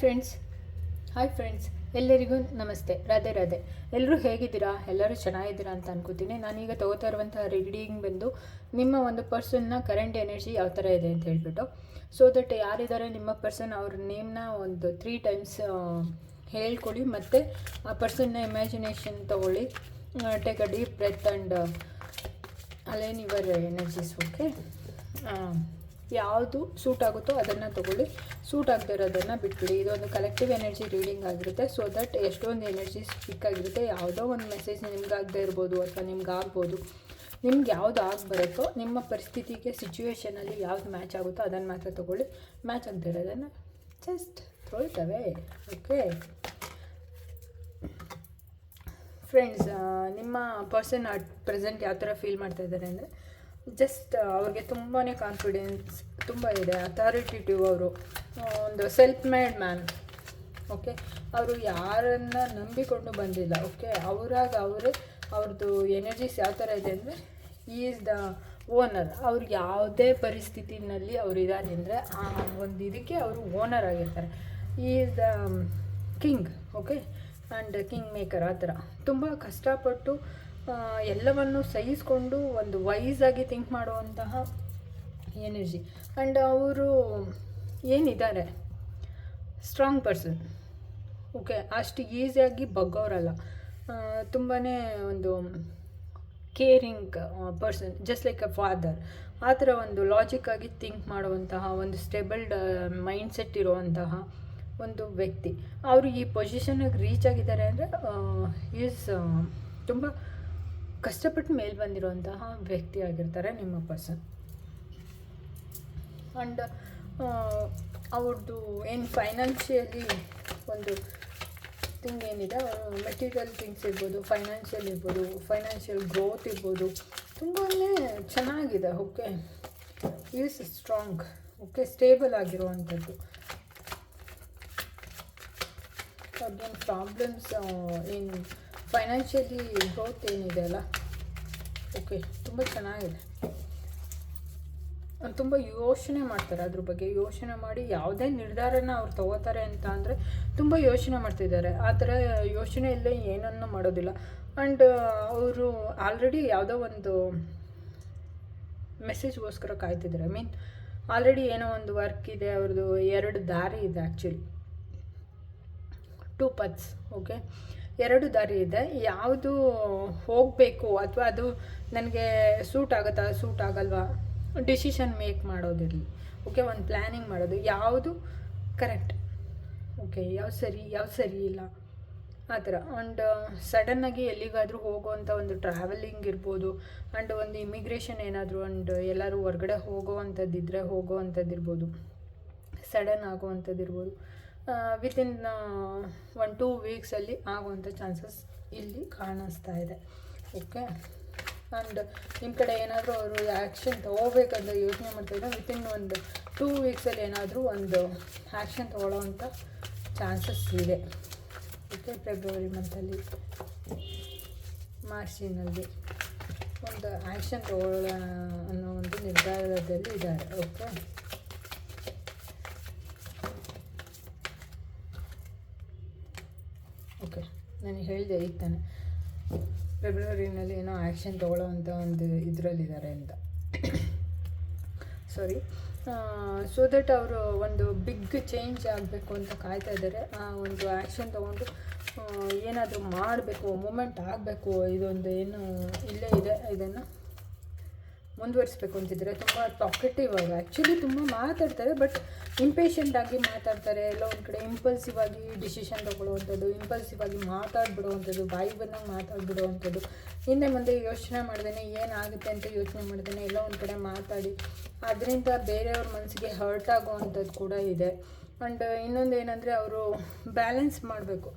Friends hi friends ಎಲ್ಲರಿಗೂ ನಮಸ್ತೆ. ರಾಧೆ ರಾಧೆ. ಎಲ್ಲರೂ ಹೇಗಿದ್ದೀರಾ? ಎಲ್ಲರೂ ಚೆನ್ನಾಗಿದ್ದೀರಾ ಅಂತ ಅನ್ಕೋತೀನಿ. ನಾನೀಗ ತಗೋತಾ ಇರುವಂತಹ ರೀಡಿಂಗ್ ಬಂದು ನಿಮ್ಮ ಒಂದು ಪರ್ಸನ್ನ ಕರೆಂಟ್ ಎನರ್ಜಿ ಯಾವ ಥರ ಇದೆ ಅಂತ ಹೇಳ್ಬಿಟ್ಟು. ಸೊ ದಟ್ ಯಾರಿದ್ದಾರೆ ನಿಮ್ಮ ಪರ್ಸನ್ ಅವ್ರ ನೇಮ್ನ ಒಂದು ತ್ರೀ ಟೈಮ್ಸ್ ಹೇಳ್ಕೊಡಿ. ಮತ್ತು ಆ ಪರ್ಸನ್ನ ಇಮ್ಯಾಜಿನೇಷನ್ ತೊಗೊಳ್ಳಿ. Take a deep breath and align your energies okay ಯಾವುದು ಸೂಟ್ ಆಗುತ್ತೋ ಅದನ್ನು ತೊಗೊಳ್ಳಿ. ಸೂಟ್ ಆಗದೆ ಇರೋದನ್ನು ಬಿಟ್ಬಿಡಿ. ಇದೊಂದು ಕಲೆಕ್ಟಿವ್ ಎನರ್ಜಿ ರೀಡಿಂಗ್ ಆಗಿರುತ್ತೆ. ಸೊ ದಟ್ ಎಷ್ಟೊಂದು ಎನರ್ಜಿ ಆಗಿರುತ್ತೆ. ಯಾವುದೋ ಒಂದು ಮೆಸೇಜ್ ನಿಮ್ಗಾಗದೇ ಇರ್ಬೋದು ಅಥವಾ ನಿಮ್ಗೆ ಆಗ್ಬೋದು. ನಿಮ್ಗೆ ಯಾವುದು ಆಗಿ ನಿಮ್ಮ ಪರಿಸ್ಥಿತಿಗೆ ಸಿಚುವೇಶನಲ್ಲಿ ಯಾವ್ದು ಮ್ಯಾಚ್ ಆಗುತ್ತೋ ಅದನ್ನು ಮಾತ್ರ ತೊಗೊಳ್ಳಿ. ಮ್ಯಾಚ್ ಆಗದೆ ಇರೋದನ್ನು ಜಸ್ಟ್ ಅವೇ ಓಕೆ ಫ್ರೆಂಡ್ಸ್ ನಿಮ್ಮ ಪರ್ಸನ್ ಅಟ್ ಪ್ರೆಸೆಂಟ್ ಯಾವ ಥರ ಫೀಲ್ ಮಾಡ್ತಾ ಇದ್ದಾರೆ ಅಂದರೆ ಜಸ್ಟ್ ಅವ್ರಿಗೆ ತುಂಬಾ ಕಾನ್ಫಿಡೆನ್ಸ್ ತುಂಬ ಇದೆ. ಅಥಾರಿಟೇಟಿವ್ ಅವರು. ಒಂದು ಸೆಲ್ಫ್ ಮೇಡ್ ಮ್ಯಾನ್ ಓಕೆ ಅವರು ಯಾರನ್ನ ನಂಬಿಕೊಂಡು ಬಂದಿಲ್ಲ. ಓಕೆ ಅವರಾಗ ಅವರೇ ಅವ್ರದ್ದು ಎನರ್ಜೀಸ್ ಯಾವ ಥರ ಇದೆ ಅಂದರೆ ಈಸ್ ದ ಓನರ್ ಅವ್ರು ಯಾವುದೇ ಪರಿಸ್ಥಿತಿನಲ್ಲಿ ಅವರು ಇದ್ದಾರೆ ಅಂದರೆ, ಆ ಒಂದು ಇದಕ್ಕೆ ಅವರು ಓನರ್ ಆಗಿರ್ತಾರೆ. Is the king okay and king maker ಆ ಥರ ತುಂಬ ಕಷ್ಟಪಟ್ಟು ಎಲ್ಲವನ್ನು ಸಹಿಸಿಕೊಂಡು ಒಂದು ವೈಸಾಗಿ ಥಿಂಕ್ ಮಾಡುವಂತಹ ಎನರ್ಜಿ ಆ್ಯಂಡ್ ಅವರು ಏನಿದ್ದಾರೆ? ಸ್ಟ್ರಾಂಗ್ ಪರ್ಸನ್ ಓಕೆ ಅಷ್ಟು ಈಸಿಯಾಗಿ ಬಗ್ಗೋರಲ್ಲ ತುಂಬಾ ಒಂದು caring person just like a father ಆ ಥರ ಒಂದು ಲಾಜಿಕ್ಕಾಗಿ ಥಿಂಕ್ ಮಾಡುವಂತಹ, ಒಂದು ಸ್ಟೇಬಲ್ಡ್ ಮೈಂಡ್ ಸೆಟ್ ಇರುವಂತಹ ಒಂದು ವ್ಯಕ್ತಿ. ಅವರು ಈ ಪೊಸಿಷನಿಗೆ ರೀಚ್ ಆಗಿದ್ದಾರೆ ಅಂದರೆ ಈಸ್ ತುಂಬ ಕಷ್ಟಪಟ್ಟು ಮೇಲೆ ಬಂದಿರುವಂತಹ ವ್ಯಕ್ತಿ ಆಗಿರ್ತಾರೆ ನಿಮ್ಮ ಪರ್ಸನ್ ಆ್ಯಂಡ್ ಅವ್ರದ್ದು ಏನು ಫೈನಾನ್ಷಿಯಲಿ ಒಂದು ಥಿಂಗ್ ಏನಿದೆ ಮೆಟೀರಿಯಲ್ ಥಿಂಗ್ಸ್ ಇರ್ಬೋದು ಫೈನಾನ್ಷಿಯಲ್ ಇರ್ಬೋದು ಫೈನಾನ್ಷಿಯಲ್ ಗ್ರೋತ್ ಇರ್ಬೋದು ತುಂಬಾ ಚೆನ್ನಾಗಿದೆ, okay? Is strong okay? Stable ಆಗಿರುವಂಥದ್ದು. ಅವ್ರಿಗೇನು ಪ್ರಾಬ್ಲಮ್ಸ್ ಏನು ಫೈನಾನ್ಷಿಯಲಿ ಗ್ರೋತ್ ಏನಿದೆ ಅಲ್ಲ? ಓಕೆ ತುಂಬ ಚೆನ್ನಾಗಿದೆ. ತುಂಬ ಯೋಚನೆ ಮಾಡ್ತಾರೆ ಅದ್ರ ಬಗ್ಗೆ. ಯೋಚನೆ ಮಾಡಿ ಯಾವುದೇ ನಿರ್ಧಾರನ ಅವ್ರು ತಗೋತಾರೆ ಅಂತ ಅಂದರೆ ತುಂಬ ಯೋಚನೆ ಮಾಡ್ತಿದ್ದಾರೆ. ಆ ಥರ ಯೋಚನೆ ಇಲ್ಲೇ ಏನನ್ನು ಮಾಡೋದಿಲ್ಲ. ಆ್ಯಂಡ್ ಅವರು ಆಲ್ರೆಡಿ ಯಾವುದೋ ಒಂದು ಮೆಸೇಜ್ಗೋಸ್ಕರ ಕಾಯ್ತಿದ್ದಾರೆ. ಐ ಮೀನ್ ಆಲ್ರೆಡಿ ಏನೋ ಒಂದು ವರ್ಕ್ ಇದೆ, ಅವ್ರದ್ದು ಎರಡು ದಾರಿ ಇದೆ ಆ್ಯಕ್ಚುಲಿ ಟೂ ಪತ್ಸ್ ಓಕೆ ಎರಡು ದಾರಿ ಇದೆ. ಯಾವುದು ಹೋಗಬೇಕು ಅಥವಾ ಅದು ನನಗೆ ಸೂಟ್ ಆಗುತ್ತಾ ಸೂಟ್ ಆಗಲ್ವಾ? ಡಿಸಿಷನ್ ಮೇಕ್ ಮಾಡೋದಿರಲಿ. ಓಕೆ ಒಂದು ಪ್ಲ್ಯಾನಿಂಗ್ ಮಾಡೋದು. ಯಾವುದು? ಕರೆಕ್ಟ್ ಓಕೆ ಯಾವ ಸರಿ ಯಾವ ಸರಿ ಇಲ್ಲ. ಆ ಥರ ಆ್ಯಂಡ್ ಸಡನ್ನಾಗಿ ಎಲ್ಲಿಗಾದರೂ ಹೋಗೋವಂಥ ಒಂದು ಟ್ರಾವೆಲಿಂಗ್ ಇರ್ಬೋದು. ಆ್ಯಂಡ್ ಒಂದು ಇಮಿಗ್ರೇಷನ್ ಏನಾದರೂ ಆ್ಯಂಡ್ ಎಲ್ಲರೂ ಹೊರ್ಗಡೆ ಹೋಗೋವಂಥದ್ದಿದ್ರೆ ಹೋಗೋವಂಥದ್ದಿರ್ಬೋದು ಸಡನ್ ಆಗುವಂಥದ್ದು ಇರ್ಬೋದು ವಿತಿನ್ ಒನ್ ಟೂ ವೀಕ್ಸಲ್ಲಿ ಆಗುವಂಥ ಚಾನ್ಸಸ್ ಇಲ್ಲಿ ಕಾಣಿಸ್ತಾ ಇದೆ. ಓಕೆ ಆ್ಯಂಡ್ ನಿಮ್ಮ ಕಡೆ ಏನಾದರೂ ಅವರು ಆ್ಯಕ್ಷನ್ ತೊಗೋಬೇಕಂತ ಯೋಚನೆ ಮಾಡ್ತಾಯಿದ್ರೆ ವಿತಿನ್ ಒಂದು ಟೂ ವೀಕ್ಸಲ್ಲಿ ಏನಾದರೂ ಒಂದು ಆ್ಯಕ್ಷನ್ ತೊಗೊಳ್ಳೋವಂಥ ಚಾನ್ಸಸ್ ಇದೆ. ಓಕೆ ಫೆಬ್ರವರಿ ಮಂತಲ್ಲಿ ಮಾರ್ಚಿನಲ್ಲಿ ಒಂದು ಆ್ಯಕ್ಷನ್ ತೊಗೊಳ್ಳೋಣ ಅನ್ನೋ ಒಂದು ನಿರ್ಧಾರದಲ್ಲಿ ಇದ್ದಾರೆ. ಓಕೆ ಓಕೆ ನಾನು ಹೇಳಿದೆ ಈಗ ತಾನೆ ಫೆಬ್ರವರಿನಲ್ಲಿ ಏನೋ ಆ್ಯಕ್ಷನ್ ತೊಗೊಳ್ಳೋವಂಥ ಒಂದು ಇದರಲ್ಲಿದ್ದಾರೆ ಅಂತ. ಸಾರಿ ಸೊ ದಟ್ ಅವರು ಒಂದು ಬಿಗ್ ಚೇಂಜ್ ಆಗಬೇಕು ಅಂತ ಕಾಯ್ತಾ ಇದ್ದಾರೆ. ಆ ಒಂದು ಆ್ಯಕ್ಷನ್ ತೊಗೊಂಡು ಏನಾದರೂ ಮಾಡಬೇಕು ಮೂಮೆಂಟ್ ಆಗಬೇಕು, ಇದೊಂದು ಏನು ಇಲ್ಲೇ ಇದೆ, ಇದನ್ನು. ಮುಂದುವರಿಸ್ಬೇಕು ಅಂತಿದ್ರೆ ತುಂಬ ಟಾಕೆಟಿವ್ ಆಗಿ ಆ್ಯಕ್ಚುಲಿ ತುಂಬ ಮಾತಾಡ್ತಾರೆ ಬಟ್ ಇಂಪೇಷಂಟ್ ಆಗಿ ಮಾತಾಡ್ತಾರೆ. ಎಲ್ಲ ಒಂದು ಕಡೆ ಇಂಪಲ್ಸಿವ್ ಆಗಿ ಡಿಸಿಷನ್ ತೊಗೊಳ್ಳುವಂಥದ್ದು ಇಂಪಲ್ಸಿವ್ ಆಗಿ ಮಾತಾಡ್ಬಿಡುವಂಥದ್ದು, ಬಾಯಿ ಬಂದಾಗ ಮಾತಾಡ್ಬಿಡುವಂಥದ್ದು. ಹಿಂದೆ ಮುಂದೆ ಯೋಚನೆ ಮಾಡ್ದೇನೆ ಏನಾಗುತ್ತೆ ಅಂತ ಯೋಚನೆ ಮಾಡ್ದೇನೆ ಎಲ್ಲ ಒಂದು ಕಡೆ ಮಾತಾಡಿ. ಅದರಿಂದ ಬೇರೆಯವ್ರ ಮನಸ್ಸಿಗೆ ಹರ್ಟ್ ಆಗುವಂಥದ್ದು ಕೂಡ ಇದೆ. ಆ್ಯಂಡ್ ಇನ್ನೊಂದು ಏನಂದರೆ ಅವರು ಬ್ಯಾಲೆನ್ಸ್ ಮಾಡಬೇಕು.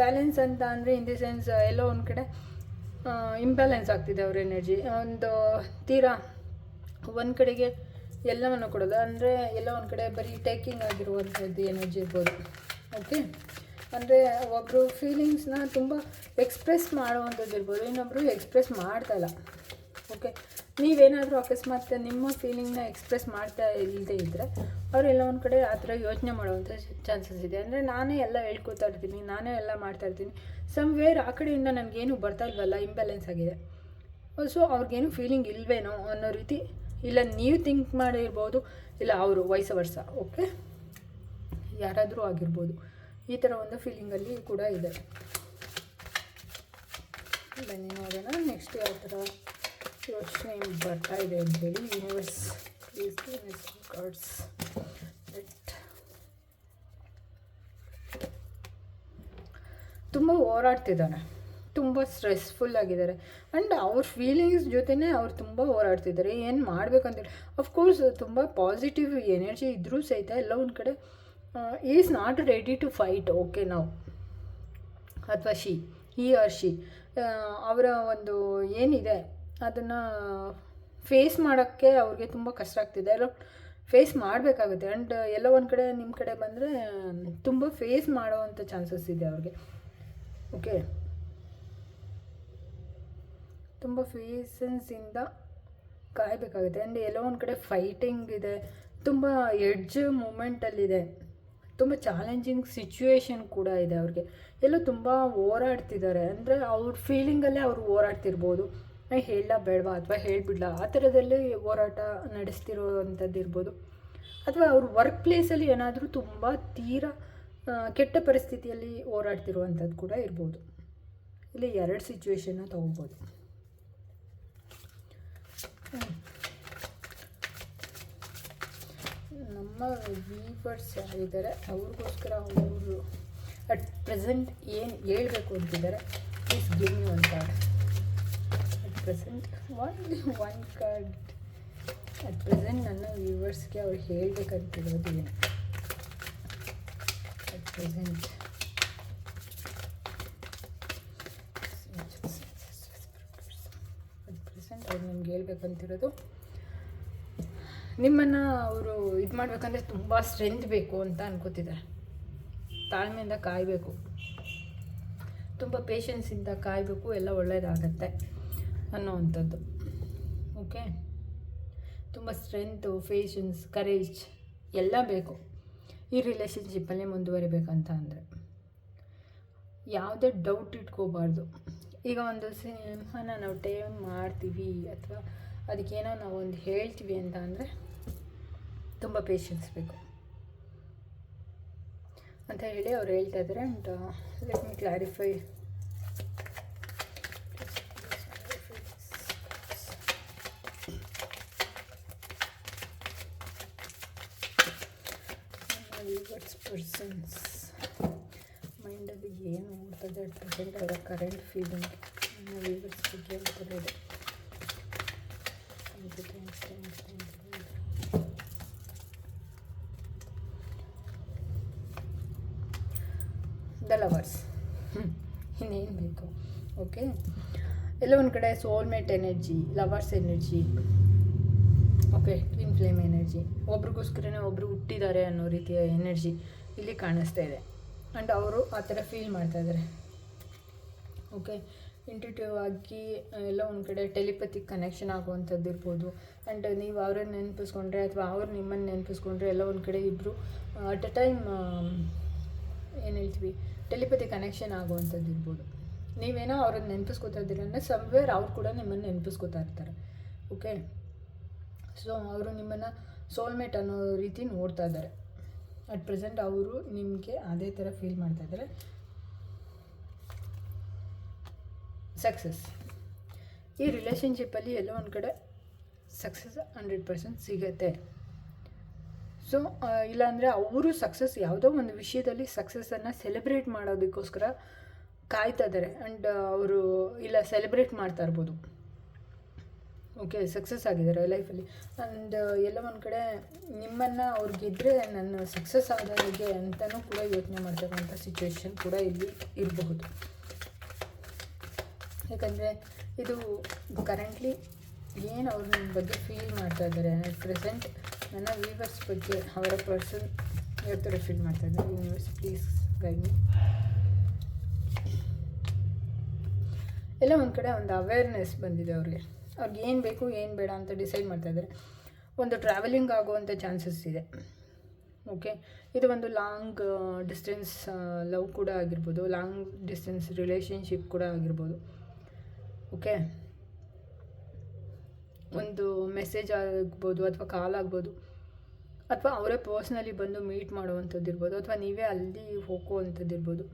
ಬ್ಯಾಲೆನ್ಸ್ ಅಂತ ಅಂದರೆ ಇನ್ ದಿ ಸೆನ್ಸ್ ಎಲ್ಲೋ ಒಂದು ಕಡೆ ಇಂಬ್ಯಾಲೆನ್ಸ್ ಆಗ್ತಿದೆ ಅವ್ರ ಎನರ್ಜಿ ಒಂದು ತೀರಾ ಒಂದು ಕಡೆಗೆ ಎಲ್ಲವನ್ನು ಕೊಡೋದು. ಅಂದರೆ ಎಲ್ಲ ಒಂದು ಕಡೆ ಬರೀ ಟೇಕಿಂಗ್ ಆಗಿರುವಂಥದ್ದು ಎನರ್ಜಿ ಇರ್ಬೋದು. ಓಕೆ ಅಂದರೆ ಒಬ್ಬರು ಫೀಲಿಂಗ್ಸ್ನ ತುಂಬ ಎಕ್ಸ್ಪ್ರೆಸ್ ಮಾಡುವಂಥದ್ದು ಇರ್ಬೋದು. ಇನ್ನೊಬ್ಬರು ಎಕ್ಸ್ಪ್ರೆಸ್ ಮಾಡ್ತಾಯಿಲ್ಲ ಓಕೆ ನೀವೇನಾದರೂ ಅಕಸ್ಮಾತ್ ನಿಮ್ಮ ಫೀಲಿಂಗ್ನ ಎಕ್ಸ್ಪ್ರೆಸ್ ಮಾಡ್ತಾ ಇಲ್ಲದೆ ಇದ್ದರೆ ಅವರೆಲ್ಲ ಒಂದು ಕಡೆ ಆ ಥರ ಯೋಚನೆ ಮಾಡುವಂಥ ಚಾನ್ಸಸ್ ಇದೆ. ಅಂದರೆ ನಾನೇ ಎಲ್ಲ ಹೇಳ್ಕೊತಾ ಇರ್ತೀನಿ, ನಾನೇ ಎಲ್ಲ ಮಾಡ್ತಾ ಇರ್ತೀನಿ. ಸಮ್ವೇರ್ ಆ ಕಡೆಯಿಂದ ನನಗೇನು ಬರ್ತಾ ಇಲ್ವಲ್ಲ ಇಂಬ್ಯಾಲೆನ್ಸ್ ಆಗಿದೆ. ಸೊ ಅವ್ರಿಗೇನು ಫೀಲಿಂಗ್ ಇಲ್ವೇನೋ ಅನ್ನೋ ರೀತಿ, ಇಲ್ಲ ನೀವು ಥಿಂಕ್ ಮಾಡಿರ್ಬೋದು, ಇಲ್ಲ ಅವರು ವಯಸ್ಸ ವರ್ಷ ಓಕೆ ಯಾರಾದರೂ ಆಗಿರ್ಬೋದು. ಈ ಥರ ಒಂದು ಫೀಲಿಂಗಲ್ಲಿ ಕೂಡ ಇದೆ. ಬನ್ನಿ ನೋಡೋಣ ನೆಕ್ಸ್ಟ್ ಯಾವ ಥರ ಯೋಚನೆ ಬರ್ತಾ ಇದೆ ಅಂತೇಳಿ ಯೂನಿವರ್ಸ್ ಪ್ಲೀಸ್ ಕಾರ್ಡ್ಸ್ ತುಂಬ ಹೋರಾಡ್ತಿದ್ದಾನೆ. ತುಂಬ ಸ್ಟ್ರೆಸ್ಫುಲ್ ಆಗಿದ್ದಾರೆ. ಆ್ಯಂಡ್ ಅವ್ರ ಫೀಲಿಂಗ್ಸ್ ಜೊತೆನೇ ಅವ್ರು ತುಂಬ ಹೋರಾಡ್ತಿದ್ದಾರೆ. ಏನು ಮಾಡಬೇಕಂತೇಳಿ ಅಫ್ಕೋರ್ಸ್ ತುಂಬ ಪಾಸಿಟಿವ್ ಎನರ್ಜಿ ಇದ್ದರೂ ಸಹಿತ ಎಲ್ಲ ಒಂದು ಕಡೆ is not ready to fight okay ನಾವು ಅಥವಾ ಶಿ ಹಿ ಆರ್ ಶಿ ಅವರ ಒಂದು ಏನಿದೆ? ಅದನ್ನು ಫೇಸ್ ಮಾಡೋಕ್ಕೆ ಅವ್ರಿಗೆ ತುಂಬ ಕಷ್ಟ ಆಗ್ತಿದೆ. ಎಲ್ಲ ಫೇಸ್ ಮಾಡಬೇಕಾಗುತ್ತೆ. ಆ್ಯಂಡ್ ಎಲ್ಲ ಒಂದು ಕಡೆ ನಿಮ್ಮ ಕಡೆ ಬಂದರೆ, ತುಂಬ ಫೇಸ್ ಮಾಡೋವಂಥ ಚಾನ್ಸಸ್ ಇದೆ ಅವ್ರಿಗೆ. ಓಕೆ ತುಂಬ ಫೇಸನ್ಸಿಂದ ಕಾಯಬೇಕಾಗುತ್ತೆ. ಆ್ಯಂಡ್ ಎಲ್ಲೋ ಒಂದು ಕಡೆ ಫೈಟಿಂಗ್ ಇದೆ. ತುಂಬ ಎಡ್ಜ್ ಮೂಮೆಂಟಲ್ಲಿದೆ ತುಂಬ ಚಾಲೆಂಜಿಂಗ್ ಸಿಚುವೇಶನ್ ಕೂಡ ಇದೆ ಅವ್ರಿಗೆ. ಎಲ್ಲೋ ತುಂಬ ಹೋರಾಡ್ತಿದ್ದಾರೆ. ಅಂದರೆ ಅವ್ರ ಫೀಲಿಂಗಲ್ಲೇ ಅವರು ಹೋರಾಡ್ತಿರ್ಬೋದು. ಹೇಳ ಬೇಡವಾ ಅಥವಾ ಹೇಳಿಬಿಡ್ಲಾ? ಆ ಥರದಲ್ಲೇ ಹೋರಾಟ ನಡೆಸ್ತಿರೋವಂಥದ್ದು ಇರ್ಬೋದು. ಅಥವಾ ಅವ್ರ ವರ್ಕ್ ಪ್ಲೇಸಲ್ಲಿ ಏನಾದರೂ ತುಂಬ ತೀರಾ ಕೆಟ್ಟ ಪರಿಸ್ಥಿತಿಯಲ್ಲಿ ಹೋರಾಡ್ತಿರುವಂಥದ್ದು ಕೂಡ ಇರ್ಬೋದು. ಇಲ್ಲಿ ಎರಡು ಸಿಚುವೇಶನ್ನ ತೊಗೋಬೋದು. ನಮ್ಮ ವೀವರ್ಸ್ ಯಾರಿದ್ದಾರೆ? ಅವ್ರಿಗೋಸ್ಕರ ಅವರು ಅಟ್ ಪ್ರೆಸೆಂಟ್ ಏನು ಹೇಳಬೇಕು ಅಂತಿದ್ದಾರೆ? Please give card at present ಒಂದು ಒನ್ ಕಾರ್ಡ್ ಅಟ್ ಪ್ರೆಸೆಂಟ್ ನನ್ನ ವ್ಯೂವರ್ಸ್ಗೆ ಅವ್ರು ಹೇಳಬೇಕಂತಿರೋದು ಏನು ಅಟ್ ಪ್ರೆಸೆಂಟ್ ಅಟ್ ಪ್ರೆಸೆಂಟ್ ಅವ್ರು ನಿಮ್ಗೆ ಹೇಳ್ಬೇಕಂತಿರೋದು, ನಿಮ್ಮನ್ನು ಅವರು ಇದು ಮಾಡಬೇಕಂದ್ರೆ ತುಂಬ ಸ್ಟ್ರೆಂತ್ ಬೇಕು ಅಂತ ಅನ್ಕೋತಿದ್ದಾರೆ. ತಾಳ್ಮೆಯಿಂದ ಕಾಯಬೇಕು. ತುಂಬ ಪೇಷನ್ಸಿಂದ ಕಾಯಬೇಕು, ಎಲ್ಲ ಒಳ್ಳೆಯದಾಗತ್ತೆ ಅನ್ನೋವಂಥದ್ದು. ಓಕೆ ತುಂಬ ಸ್ಟ್ರೆಂತು ಫೇಷನ್ಸ್ ಕರೇಜ್ ಎಲ್ಲ ಬೇಕು. ಈ ರಿಲೇಷನ್ಶಿಪ್ಪಲ್ಲೇ ಮುಂದುವರಿಬೇಕಂತ ಅಂದರೆ ಯಾವುದೇ ಡೌಟ್ ಇಟ್ಕೋಬಾರ್ದು. ಈಗ ಒಂದು ಸಿನಿಮಾನ ನಾವು ಟೇಮ್ ಮಾಡ್ತೀವಿ ಅಥವಾ ಅದಕ್ಕೇನೋ ನಾವು ಒಂದು ಹೇಳ್ತೀವಿ ಅಂತ ಅಂದರೆ ತುಂಬ ಪೇಷನ್ಸ್ ಬೇಕು. ಅಂತ ಹೇಳಿ ಅವ್ರು ಹೇಳ್ತಾ ಇದ್ದಾರೆ and let me clarify viewers persons ಮೈಂಡಲ್ಲಿ ಏನು ಓಡ್ತದೆ ಅಟ್ ಪ್ರೆಸೆಂಟ್ ಅವರ ಕರೆಂಟ್ ಫೀಲಿಂಗ್ ನಮ್ಮ ವಿವರ್ಸ್ ಬಗ್ಗೆ ಹೇಳ್ತಾರೆ ಇದೆ Thank you, thanks, thanks, thanks, thanks. The lovers ಇನ್ನೇನು ಬೇಕು ಓಕೆ ಎಲ್ಲ ಒಂದು ಕಡೆ soulmate energy lovers energy okay flame energy ಒಬ್ರಿಗೋಸ್ಕರನೇ ಒಬ್ಬರು ಹುಟ್ಟಿದ್ದಾರೆ ಅನ್ನೋ ರೀತಿಯ ಎನರ್ಜಿ ಇಲ್ಲಿ ಕಾಣಿಸ್ತಾ ಇದೆ. ಆ್ಯಂಡ್ ಅವರು ಆ ಥರ ಫೀಲ್ ಮಾಡ್ತಾ ಇದ್ದಾರೆ. ಓಕೆ ಇಂಟ್ಯೂಟಿವ್ ಆಗಿ ಎಲ್ಲ ಒಂದು ಕಡೆ ಟೆಲಿಪತಿಕ್ ಕನೆಕ್ಷನ್ ಆಗುವಂಥದ್ದು ಇರ್ಬೋದು. ಆ್ಯಂಡ್ ನೀವು ಅವ್ರನ್ನ ನೆನಪಿಸ್ಕೊಂಡ್ರೆ ಅಥವಾ ಅವ್ರು ನಿಮ್ಮನ್ನು ನೆನಪಿಸ್ಕೊಂಡ್ರೆ ಎಲ್ಲ ಒಂದು ಕಡೆ ಇಬ್ಬರು ಅಟ್ ಅ ಟೈಮ್ ಏನು ಹೇಳ್ತೀವಿ? ಟೆಲಿಪತಿ ಕನೆಕ್ಷನ್ ಆಗುವಂಥದ್ದು ಇರ್ಬೋದು. ನೀವೇನೋ ಅವ್ರನ್ನ ನೆನಪಿಸ್ಕೊತಾ ಇದ್ದೀರ ಅಂದರೆ ಸಮ್ವೇರ್ ಅವ್ರು ಕೂಡ ನಿಮ್ಮನ್ನು ನೆನಪಿಸ್ಕೊತಾ ಇರ್ತಾರೆ. ಓಕೆ ಸೊ ಅವರು ನಿಮ್ಮನ್ನು ಸೋಲ್ಮೇಟ್ ಅನ್ನೋ ರೀತಿ ನೋಡ್ತಾ ಇದ್ದಾರೆ. ಅಟ್ ಪ್ರೆಸೆಂಟ್ ಅವರು ನಿಮಗೆ ಅದೇ ಥರ ಫೀಲ್ ಮಾಡ್ತಾ ಇದ್ದಾರೆ. ಸಕ್ಸಸ್ ಈ ರಿಲೇಷನ್ಶಿಪ್ಪಲ್ಲಿ ಎಲ್ಲೋ ಒಂದು ಕಡೆ ಸಕ್ಸಸ್ ಹಂಡ್ರೆಡ್ ಪರ್ಸೆಂಟ್ ಸಿಗತ್ತೆ. ಸೊ ಇಲ್ಲಾಂದರೆ ಅವರು ಸಕ್ಸಸ್ ಯಾವುದೋ ಒಂದು ವಿಷಯದಲ್ಲಿ ಸಕ್ಸಸ್ಸನ್ನು ಸೆಲೆಬ್ರೇಟ್ ಮಾಡೋದಕ್ಕೋಸ್ಕರ ಕಾಯ್ತಾ ಇದ್ದಾರೆ. ಆ್ಯಂಡ್ ಅವರು, ಇಲ್ಲ ಸೆಲೆಬ್ರೇಟ್ ಮಾಡ್ತಾ ಇರ್ಬೋದು. ಓಕೆ ಸಕ್ಸಸ್ ಆಗಿದ್ದಾರೆ ಲೈಫಲ್ಲಿ ಆ್ಯಂಡ್ ಎಲ್ಲ ಒಂದು ಕಡೆ ನಿಮ್ಮನ್ನು ಅವ್ರಿಗಿದ್ರೆ ನಾನು ಸಕ್ಸಸ್ ಆದವರಿಗೆ ಅಂತಲೂ ಕೂಡ ಯೋಚನೆ ಮಾಡ್ತಕ್ಕಂಥ ಸಿಚುವೇಶನ್ ಕೂಡ ಇಲ್ಲಿ ಇರಬಹುದು. ಯಾಕಂದರೆ ಇದು ಕರೆಂಟ್ಲಿ ಏನು ಅವ್ರು ನಿಮ್ಮ ಬಗ್ಗೆ ಫೀಲ್ ಮಾಡ್ತಾ ಇದ್ದಾರೆ? ಅಟ್ ಪ್ರೆಸೆಂಟ್ ನನ್ನ ವೀವರ್ಸ್ ಬಗ್ಗೆ ಅವರ ಪರ್ಸನ್ ಯಾವ ಥರ ಫೀಲ್ ಮಾಡ್ತಾ ಇದ್ದಾರೆ? ಯೂನಿವರ್ಸ್ ಪ್ಲೀಸ್ ಗೈಡ್ ಎಲ್ಲ ಒಂದು ಕಡೆ ಒಂದು ಅವೇರ್ನೆಸ್ ಬಂದಿದೆ ಅವ್ರಿಗೆ. ಅವ್ರಿಗೆ ಏನು ಬೇಕು, ಏನು ಬೇಡ ಅಂತ ಡಿಸೈಡ್ ಮಾಡ್ತಾ ಇದ್ದಾರೆ ಒಂದು ಟ್ರಾವೆಲಿಂಗ್ ಆಗುವಂಥ ಚಾನ್ಸಸ್ ಇದೆ. ಓಕೆ ಇದು ಒಂದು ಲಾಂಗ್ ಡಿಸ್ಟೆನ್ಸ್ ಲವ್ ಕೂಡ ಆಗಿರ್ಬೋದು. ಲಾಂಗ್ ಡಿಸ್ಟೆನ್ಸ್ ರಿಲೇಷನ್ಶಿಪ್ ಕೂಡ ಆಗಿರ್ಬೋದು. ಓಕೆ ಒಂದು ಮೆಸೇಜ್ ಆಗ್ಬೋದು ಅಥವಾ ಕಾಲ್ ಆಗ್ಬೋದು. ಅಥವಾ ಅವರೇ ಪರ್ಸ್ನಲಿ ಬಂದು ಮೀಟ್ ಮಾಡುವಂಥದ್ದು ಇರ್ಬೋದು. ಅಥವಾ ನೀವೇ ಅಲ್ಲಿ ಹೋಗುವಂಥದ್ದು ಇರ್ಬೋದು.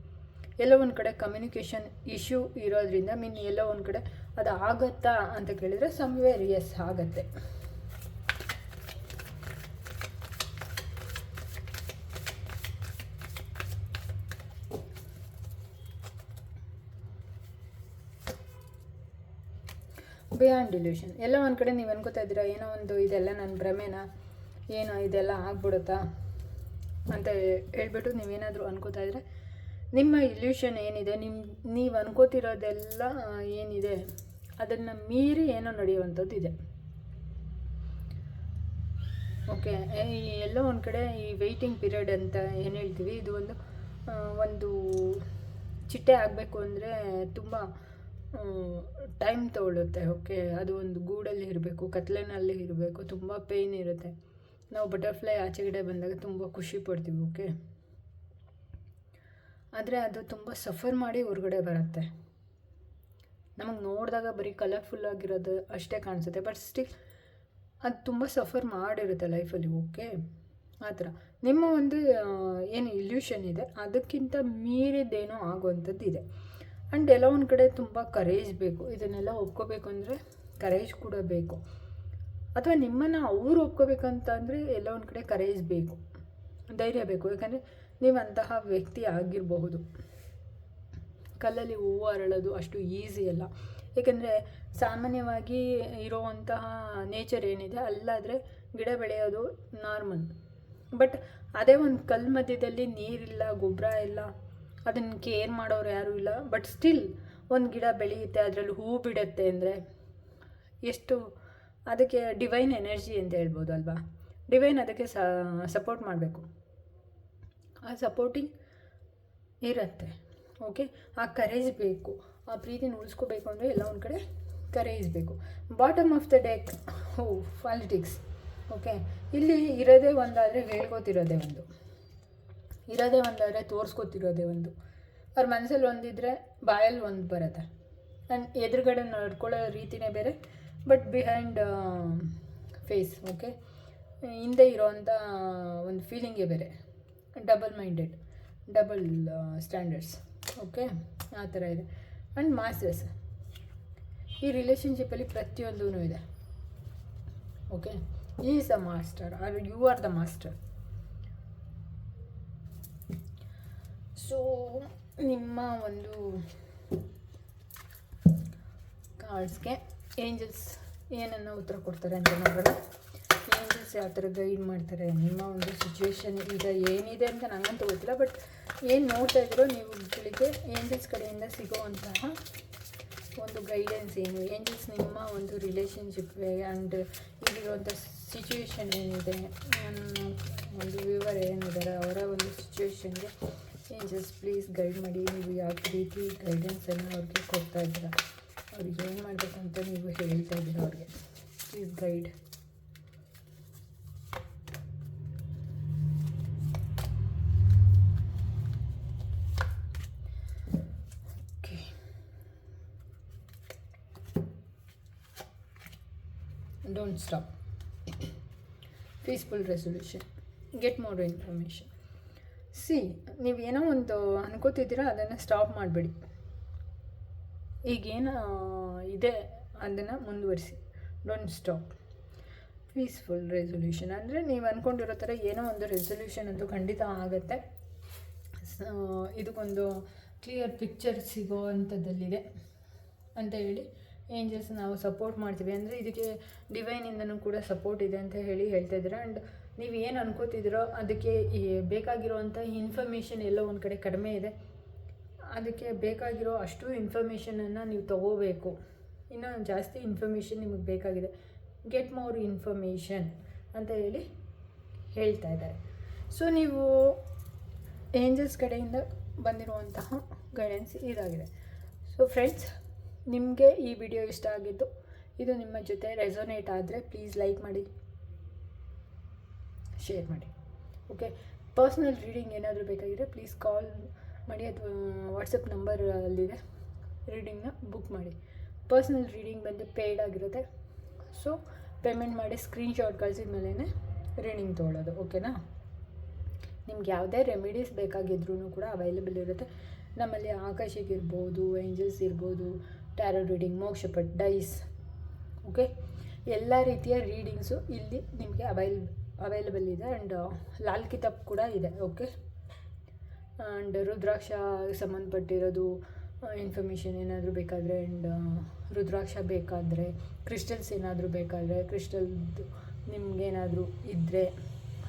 ಎಲ್ಲೋ ಒಂದು ಕಡೆ ಕಮ್ಯುನಿಕೇಷನ್ ಇಶ್ಯೂ ಇರೋದ್ರಿಂದ ಮೀನ್ ಎಲ್ಲೋ ಒಂದು ಕಡೆ ಅದು ಆಗತ್ತಾ ಅಂತ ಕೇಳಿದರೆ ಸಮ್ವೇರ್ ಎಸ್ ಆಗತ್ತೆ. ಬಿಯಾಂಡ್ ಡಿಲ್ಯೂಷನ್ ಎಲ್ಲ ಒಂದು ಕಡೆ ನೀವು ಅನ್ಕೋತಾ ಇದ್ದೀರಾ, ಏನೋ ಒಂದು ಇದೆಲ್ಲ ನನ್ನ ಭ್ರಮೆನಾ? ಏನೋ ಇದೆಲ್ಲ ಆಗ್ಬಿಡುತ್ತಾ? ಅಂತ ಹೇಳ್ಬಿಟ್ಟು ನೀವೇನಾದರೂ ಅನ್ಕೋತಾ ಇದ್ರೆ, ನಿಮ್ಮ ಇಲ್ಯೂಷನ್ ಏನಿದೆ? ನಿಮ್ಮ ನೀವು ಅನ್ಕೋತಿರೋದೆಲ್ಲ ಏನಿದೆ? ಅದನ್ನು ಮೀರಿ ಏನೋ ನಡೆಯುವಂಥದ್ದು ಇದೆ. ಓಕೆ ಈ ಎಲ್ಲೋ ಒಂದು ಕಡೆ ಈ ವೆಯ್ಟಿಂಗ್ ಪೀರಿಯಡ್ ಅಂತ ಏನು ಹೇಳ್ತೀವಿ, ಇದು ಒಂದು ಒಂದು ಚಿಟ್ಟೆ ಆಗಬೇಕು ಅಂದರೆ ತುಂಬ ಟೈಮ್ ತಗೊಳ್ಳುತ್ತೆ ಓಕೆ ಅದು ಒಂದು ಗೂಡಲ್ಲಿ ಇರಬೇಕು, ಕತ್ಲೆನಲ್ಲಿ ಇರಬೇಕು, ತುಂಬ ಪೇಯ್ನ್ ಇರುತ್ತೆ. ನಾವು ಬಟರ್ಫ್ಲೈ ಆಚೆಗಡೆ ಬಂದಾಗ ತುಂಬ ಖುಷಿ ಪಡ್ತೀವಿ ಓಕೆ ಆದರೆ ಅದು ತುಂಬ ಸಫರ್ ಮಾಡಿ ಹೊರಗಡೆ ಬರುತ್ತೆ. ನಮಗೆ ನೋಡಿದಾಗ ಬರೀ ಕಲರ್ಫುಲ್ ಆಗಿರೋದು ಅಷ್ಟೇ ಕಾಣಿಸುತ್ತೆ. ಬಟ್ ಸ್ಟಿಲ್ ಅದು ತುಂಬ ಸಫರ್ ಮಾಡಿರುತ್ತೆ ಲೈಫಲ್ಲಿ ಓಕೆ ಆ ಥರ. ನಿಮ್ಮ ಒಂದು ಏನು ಇಲ್ಯೂಷನ್ ಇದೆ, ಅದಕ್ಕಿಂತ ಮೀರಿದ್ದೇನೋ ಆಗುವಂಥದ್ದು ಇದೆ. ಆ್ಯಂಡ್ ಎಲ್ಲ ಒಂದು ಕಡೆ ತುಂಬ ಕರೇಜ್ ಬೇಕು. ಇದನ್ನೆಲ್ಲ ಒಪ್ಕೋಬೇಕು ಅಂದರೆ ಕರೇಜ್ ಕೂಡ ಬೇಕು. ಅಥವಾ ನಿಮ್ಮನ್ನು ಅವರು ಒಪ್ಕೋಬೇಕಂತ ಅಂದರೆ ಎಲ್ಲ ಒಂದು ಕಡೆ ಕರೇಜ್ ಬೇಕು. ಧೈರ್ಯ ಬೇಕು. ಯಾಕಂದರೆ ನೀವು ಅಂತಹ ವ್ಯಕ್ತಿ ಆಗಿರಬಹುದು. ಕಲ್ಲಲ್ಲಿ ಹೂವು ಅರಳೋದು ಅಷ್ಟು ಈಸಿ ಅಲ್ಲ. ಏಕೆಂದರೆ ಸಾಮಾನ್ಯವಾಗಿ ಇರುವಂತಹ ನೇಚರ್ ಏನಿದೆ, ಅಲ್ಲಾದರೆ ಗಿಡ ಬೆಳೆಯೋದು ನಾರ್ಮಲ್ ಬಟ್ ಅದೇ ಒಂದು ಕಲ್ಲು ಮಧ್ಯದಲ್ಲಿ ನೀರಿಲ್ಲ ಗೊಬ್ಬರ ಇಲ್ಲ, ಅದನ್ನು ಕೇರ್ ಮಾಡೋರು ಯಾರೂ ಇಲ್ಲ. ಬಟ್ ಸ್ಟಿಲ್ ಒಂದು ಗಿಡ ಬೆಳೆಯುತ್ತೆ, ಅದರಲ್ಲಿ ಹೂ ಬಿಡುತ್ತೆ ಅಂದರೆ ಎಷ್ಟು, ಅದಕ್ಕೆ ಡಿವೈನ್ ಎನರ್ಜಿ ಅಂತ ಹೇಳ್ಬೋದು ಅಲ್ವಾ? ಡಿವೈನ್ ಅದಕ್ಕೆ ಸಪೋರ್ಟ್ ಮಾಡಬೇಕು. ಆ ಸಪೋರ್ಟಿಂಗ್ ಇರುತ್ತೆ. ಓಕೆ? ಆ ಕರೇಜ್ ಬೇಕು. ಆ ಪ್ರೀತಿನ ಉಳಿಸ್ಕೋಬೇಕು ಅಂದರೆ ಎಲ್ಲ ಒಂದು ಕಡೆ ಕರೇಜ್ ಬೇಕು. Bottom of the deck oh politics okay? ಇಲ್ಲಿ ಇರೋದೇ ಒಂದಾದರೆ ಹೇಳ್ಕೊತಿರೋದೇ ಒಂದು. ಇರೋದೇ ಒಂದಾದರೆ ತೋರಿಸ್ಕೊತಿರೋದೇ ಒಂದು. ಅವ್ರ ಮನಸ್ಸಲ್ಲಿ ಒಂದಿದ್ರೆ ಬಾಯಲ್ಲಿ ಒಂದು ಬರುತ್ತೆ. ಆ್ಯಂಡ್ ಎದುರುಗಡೆ ನಡ್ಕೊಳ್ಳೋ ರೀತಿನೇ ಬೇರೆ ಬಟ್ ಬಿಹೈಂಡ್ ಫೇಸ್ ಓಕೆ? ಹಿಂದೆ ಇರೋವಂಥ ಒಂದು ಫೀಲಿಂಗೇ ಬೇರೆ. Double minded double standards okay ಆ ಥರ ಇದೆ. ಆ್ಯಂಡ್ ಮಾಸ್ಟರ್ಸ್ ಈ ರಿಲೇಷನ್ಶಿಪ್ಪಲ್ಲಿ ಪ್ರತಿಯೊಂದೂ ಇದೆ. Okay is a master are you are the master so ನಿಮ್ಮ ಒಂದು ಕಾರ್ಡ್ಸ್ಗೆ ಏಂಜಲ್ಸ್ ಏನನ್ನು ಉತ್ತರ ಕೊಡ್ತಾರೆ ಅಂತ ನೋಡೋಣ. ಏಂಜಲ್ಸ್ ಯಾವ ಥರ ಗೈಡ್ ಮಾಡ್ತಾರೆ. ನಿಮ್ಮ ಒಂದು ಸಿಚುವೇಶನ್ ಈಗ ಏನಿದೆ ಅಂತ ನನಗಂತೂ ಗೊತ್ತಿಲ್ಲ ಬಟ್ ಏನು ನೋಡ್ತಾ ಇದ್ದೀರೋ ನೀವು ಬೆಳಿಗ್ಗೆ ಏಂಜಲ್ಸ್ ಕಡೆಯಿಂದ ಸಿಗೋವಂತಹ ಒಂದು ಗೈಡೆನ್ಸ್ ಏನು? ಏಂಜಲ್ಸ್ ನಿಮ್ಮ ಒಂದು ರಿಲೇಷನ್ಶಿಪ್ ಆ್ಯಂಡ್ ಇಲ್ಲಿರುವಂಥ ಸಿಚುವೇಶನ್ ಏನಿದೆ? ಒಂದು ವಿವರ ಏನಿದ್ದಾರೆ ಅವರ ಒಂದು ಸಿಚುವೇಶನ್ಗೆ ಏಂಜಲ್ಸ್ ಪ್ಲೀಸ್ ಗೈಡ್ ಮಾಡಿ. ನೀವು ಯಾವ ರೀತಿ ಗೈಡೆನ್ಸನ್ನು ಅವ್ರಿಗೆ ಕೊಡ್ತಾ ಇದ್ದೀರಾ? ಅವ್ರಿಗೆ ಏನು ಮಾಡಬೇಕಂತ ನೀವು ಹೇಳ್ತಾ ಇದ್ದೀರಾ ಅವ್ರಿಗೆ? Please guide okay don't stop peaceful resolution get more information see ನೀವು ಏನೋ ಒಂದು ಅನ್ಕೋತಿದ್ದೀರಾ, ಅದನ್ನು ಸ್ಟಾಪ್ ಮಾಡಬೇಡಿ. ಈಗೇನು, ಇದೆ, ಅದನ್ನು ಮುಂದುವರಿಸಿ. ಡೋಂಟ್ ಸ್ಟಾಪ್ ಪೀಸ್ಫುಲ್ ರೆಸೊಲ್ಯೂಷನ್ ಅಂದರೆ ನೀವು ಅಂದ್ಕೊಂಡಿರೋ ಥರ ಏನೋ ಒಂದು ರೆಸೊಲ್ಯೂಷನ್ ಅಂತೂ ಖಂಡಿತ ಆಗುತ್ತೆ. ಇದಕ್ಕೊಂದು ಕ್ಲಿಯರ್ ಪಿಕ್ಚರ್ ಸಿಗೋ ಅಂಥದ್ದಲ್ಲಿದೆ. ಅಂತ ಹೇಳಿ. ಏಂಜಲ್ಸ್ ನಾವು ಸಪೋರ್ಟ್ ಮಾಡ್ತೀವಿ. ಅಂದರೆ ಇದಕ್ಕೆ ಡಿವೈನಿಂದನೂ ಕೂಡ ಸಪೋರ್ಟ್ ಇದೆ ಅಂತ ಹೇಳಿ ಹೇಳ್ತಾ ಇದ್ದೀರಾ ಆ್ಯಂಡ್ ನೀವು ಏನು ಅನ್ಕೋತಿದ್ದೀರೋ ಅದಕ್ಕೆ ಈ ಬೇಕಾಗಿರುವಂಥ ಇನ್ಫಾರ್ಮೇಷನ್ ಎಲ್ಲ ಒಂದು ಕಡೆ ಕಡಿಮೆ ಇದೆ. ಅದಕ್ಕೆ ಬೇಕಾಗಿರೋ ಅಷ್ಟು ಇನ್ಫಾರ್ಮೇಷನನ್ನು ನೀವು ತಗೋಬೇಕು. ಇನ್ನೂ ಜಾಸ್ತಿ ಇನ್ಫಾರ್ಮೇಷನ್ ನಿಮಗೆ ಬೇಕಾಗಿದೆ. ಗೆಟ್ ಮೋರ್ ಇನ್ಫಾರ್ಮೇಷನ್ ಅಂತ ಹೇಳಿ ಹೇಳ್ತಾ ಇದ್ದಾರೆ. ಸೊ ನೀವು ಏಂಜಲ್ಸ್ ಕಡೆಯಿಂದ ಬಂದಿರುವಂತಹ ಗೈಡೆನ್ಸ್ ಇದಾಗಿದೆ. ಸೊ ಫ್ರೆಂಡ್ಸ್ ನಿಮಗೆ ಈ ವಿಡಿಯೋ ಇಷ್ಟ ಆಗಿದ್ದು ಇದು ನಿಮ್ಮ ಜೊತೆ ರೆಸೊನೇಟ್ ಆದರೆ ಪ್ಲೀಸ್ ಲೈಕ್ ಮಾಡಿ ಶೇರ್ ಮಾಡಿ. ಓಕೆ ಪರ್ಸ್ನಲ್ ರೀಡಿಂಗ್ ಏನಾದರೂ ಬೇಕಾಗಿದ್ರೆ ಪ್ಲೀಸ್ ಕಾಲ್ ಮಾಡಿ ಅಥವಾ ವಾಟ್ಸಪ್ ನಂಬರ್ ಅಲ್ಲಿದೆ. ರೀಡಿಂಗ್ನ ಬುಕ್ ಮಾಡಿ. ಪರ್ಸ್ನಲ್ ರೀಡಿಂಗ್ ಬಂದು ಪೇಯ್ಡ್ ಆಗಿರುತ್ತೆ. ಸೊ ಪೇಮೆಂಟ್ ಮಾಡಿ ಸ್ಕ್ರೀನ್ಶಾಟ್ ಕಳಿಸಿದ ಮೇಲೇ ರೀಡಿಂಗ್ ತೊಗೊಳ್ಳೋದು ಓಕೆನಾ ನಿಮ್ಗೆ ಯಾವುದೇ ರೆಮಿಡೀಸ್ ಬೇಕಾಗಿದ್ರೂ ಕೂಡ ಅವೈಲೇಬಲ್ ಇರುತ್ತೆ. ನಮ್ಮಲ್ಲಿ ಆಕಾಶಿಗೆ ಇರ್ಬೋದು ಏಂಜಲ್ಸ್ ಇರ್ಬೋದು tarot reading Mokshapat dice okay ಎಲ್ಲ ರೀತಿಯ ರೀಡಿಂಗ್ಸು ಇಲ್ಲಿ ನಿಮಗೆ ಅವೈಲ್ ಅವೈಲಬಲ್ ಇದೆ ಆ್ಯಂಡ್ ಲಾಲ್ ಕಿತಾಬ್ ಕೂಡ ಇದೆ ಓಕೆ ಆ್ಯಂಡ್ ರುದ್ರಾಕ್ಷ ಸಂಬಂಧಪಟ್ಟಿರೋದು ಇನ್ಫಾರ್ಮೇಷನ್ ಏನಾದರೂ ಬೇಕಾದರೆ ಆ್ಯಂಡ್ ರುದ್ರಾಕ್ಷ ಬೇಕಾದರೆ ಕ್ರಿಸ್ಟಲ್ಸ್ ಏನಾದರೂ ಬೇಕಾದರೆ ಕ್ರಿಸ್ಟಲ್ದು ನಿಮ್ಗೇನಾದರೂ ಇದ್ದರೆ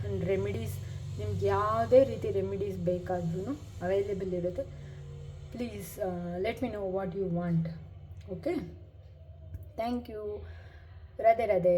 ಆ್ಯಂಡ್ ರೆಮಿಡೀಸ್ ನಿಮ್ಗೆ ಯಾವುದೇ ರೀತಿ ರೆಮಿಡೀಸ್ ಬೇಕಾದ್ರೂ ಅವೈಲೇಬಲ್ ಇರುತ್ತೆ. Please let me know what you want okay thank you Radhe Radhe